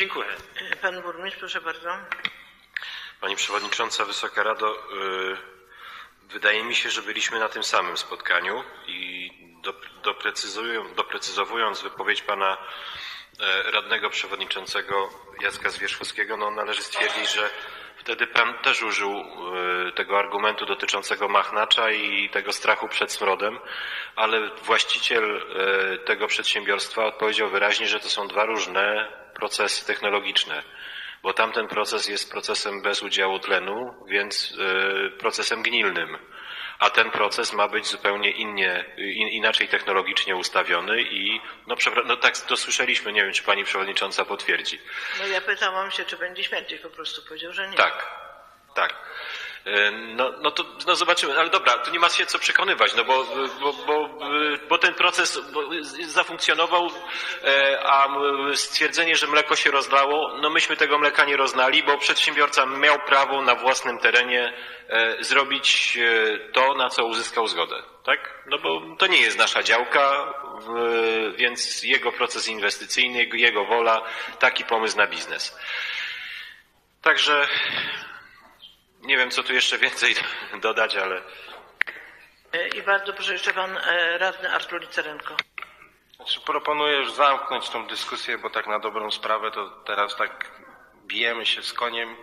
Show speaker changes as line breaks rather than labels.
Dziękuję.
E, Pan burmistrz, proszę bardzo.
Pani Przewodnicząca, Wysoka Rado, y, wydaje mi się, że byliśmy na tym samym spotkaniu i do- doprecyzują- doprecyzowując wypowiedź Pana e, radnego przewodniczącego Jacka Zwierzchowskiego, no należy stwierdzić, że wtedy Pan też użył y, tego argumentu dotyczącego machnacza i tego strachu przed smrodem, ale właściciel y, tego przedsiębiorstwa odpowiedział wyraźnie, że to są dwa różne procesy technologiczne bo tamten proces jest procesem bez udziału tlenu, więc y, procesem gnilnym. A ten proces ma być zupełnie innie, in, inaczej technologicznie ustawiony i no, no tak to słyszeliśmy, nie wiem czy pani przewodnicząca potwierdzi.
No ja pytałam się, czy będzie śmierdzieć, po prostu powiedział, że nie.
Tak, tak. E, No, no to no zobaczymy, ale dobra, tu nie ma się co przekonywać, no bo, bo, bo, bo ten proces zafunkcjonował, e, a stwierdzenie, że mleko się rozlało, no myśmy tego mleka nie roznali, bo przedsiębiorca miał prawo na własnym terenie e, zrobić e, to, na co uzyskał zgodę, tak? No bo to nie jest nasza działka, więc jego proces inwestycyjny, jego- wola, taki pomysł na biznes. Także nie wiem, co tu jeszcze więcej dodać, ale
I bardzo proszę jeszcze pan e, radny Artur Licerenko.
Znaczy, proponuję już zamknąć tą dyskusję, bo tak na dobrą sprawę to teraz tak bijemy się z koniem.